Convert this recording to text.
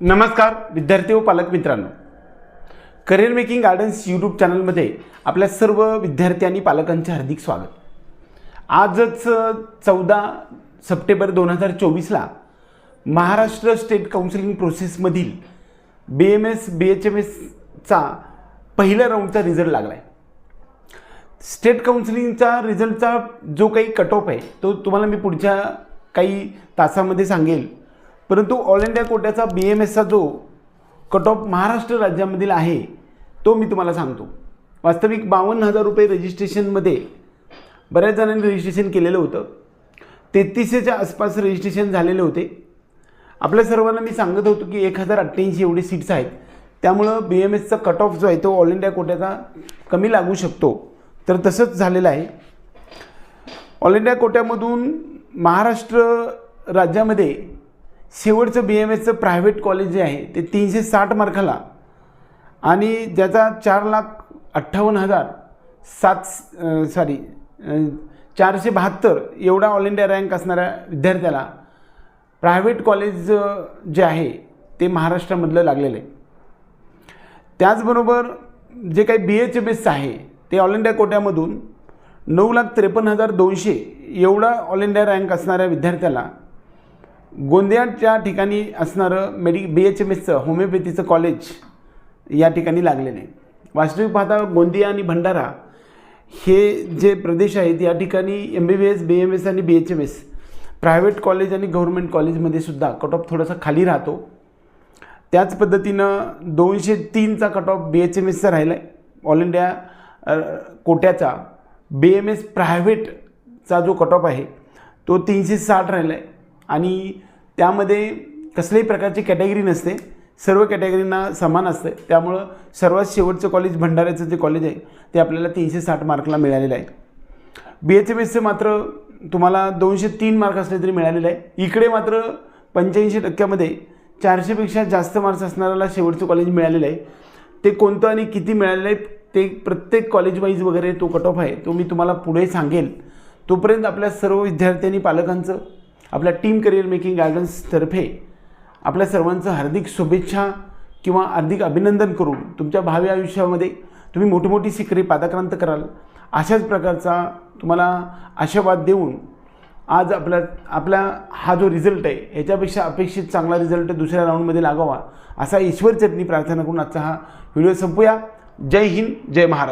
नमस्कार विद्यार्थी व पालक मित्रांनो. करिअर मेकिंग गार्डन्स यूट्यूब चॅनलमध्ये आपल्या सर्व विद्यार्थी आणि पालकांचे हार्दिक स्वागत. आजच चौदा सप्टेंबर दोन हजार चोवीसला Maharashtra state counselling प्रोसेसमधील B M S B H M एसचा पहिल्या राऊंडचा रिझल्ट लागला आहे स्टेट काउन्सिलिंगचा रिझल्टचा जो काही कट ऑफ आहे तो तुम्हाला मी पुढच्या काही तासामध्ये सांगेल. परंतु ऑल इंडिया कोट्याचा बी एम एसचा जो कट ऑफ महाराष्ट्र राज्यामधील आहे तो मी तुम्हाला सांगतो. वास्तविक बावन्न हजार रुपये रजिस्ट्रेशनमध्ये बऱ्याच जणांनी रजिस्ट्रेशन केलेलं होतं. तेहतीसशेच्या आसपास रजिस्ट्रेशन झालेले होते. आपल्या सर्वांना मी सांगत होतो की एक हजार अठ्ठ्याऐंशी एवढे सीट्स आहेत. त्यामुळं बी एम एसचा कट ऑफ जो आहे तो ऑल इंडिया कोट्याचा कमी लागू शकतो. तर तसंच झालेलं आहे. ऑल इंडिया कोट्यामधून महाराष्ट्र राज्यामध्ये शेवटचं बी एम एसचं प्रायव्हेट कॉलेज जे आहे ते तीनशे साठ मार्काला. आणि ज्याचा चार लाख अठ्ठावन्न हजार सात सॉरी चारशे बहात्तर एवढा ऑल इंडिया रँक असणाऱ्या विद्यार्थ्याला प्रायव्हेट कॉलेज जे आहे ते महाराष्ट्रामधलं लागलेलं आहे. त्याचबरोबर जे काही बी एच एम एस आहे ते ऑल इंडिया कोट्यामधून नऊ लाख त्रेपन्न हजार दोनशे एवढा ऑल इंडिया रँक असणाऱ्या विद्यार्थ्याला गोंदियाच्या ठिकाणी असणारं मेडि बी एच एम एसचं होमिओपॅथीचं कॉलेज या ठिकाणी लागलेलं आहे. वास्तविक पाहता गोंदिया आणि भंडारा हे जे प्रदेश आहेत या ठिकाणी M B B S B M S आणि B H M S private college आणि गव्हर्मेंट कॉलेजमध्ये सुद्धा कट ऑफ थोडासा खाली राहतो. त्याच पद्धतीनं दोनशे तीनचा cut off B H M एसचा राहिला आहे ऑल इंडिया कोट्याचा बी एम एस प्रायव्हेटचा जो कट ऑफ आहे तो तीनशे साठ राहिला आहे आणि त्यामध्ये कसल्याही प्रकारची कॅटेगरी नसते. सर्व कॅटेगरींना समान असते. त्यामुळं सर्वात शेवटचं कॉलेज भंडाऱ्याचं जे कॉलेज आहे ते आपल्याला तीनशे साठ मार्कला मिळालेलं आहे. बी एच एम एसचं मात्र तुम्हाला दोनशे तीन मार्क असले तरी मिळालेलं आहे. इकडे मात्र पंच्याऐंशी टक्क्यामध्ये चारशेपेक्षा जास्त मार्क्स असणाऱ्याला शेवटचं कॉलेज मिळालेलं आहे. ते कोणतं आणि किती मिळालेलं आहे ते प्रत्येक कॉलेज वाईज वगैरे तो कट ऑफ आहे. तो मी तुम्हाला पुढे सांगेल. तोपर्यंत आपल्या सर्व विद्यार्थ्यांनी पालकांचं आपल्या टीम करिअर मेकिंग गार्डन्सतर्फे आपल्या सर्वांचं हार्दिक शुभेच्छा किंवा हार्दिक अभिनंदन करून तुमच्या भावी आयुष्यामध्ये तुम्ही मोठी मोठी शिखरे पादाक्रांत कराल. अशाच प्रकारचा तुम्हाला आशावाद देऊन आज आपला आपला हा जो रिझल्ट आहे ह्याच्यापेक्षा अपेक्षित चांगला रिझल्ट दुसऱ्या राऊंडमध्ये लागावा असा ईश्वर चटणी प्रार्थना करून आजचा हा व्हिडिओ संपूया. जय हिंद जय महाराष्ट्र.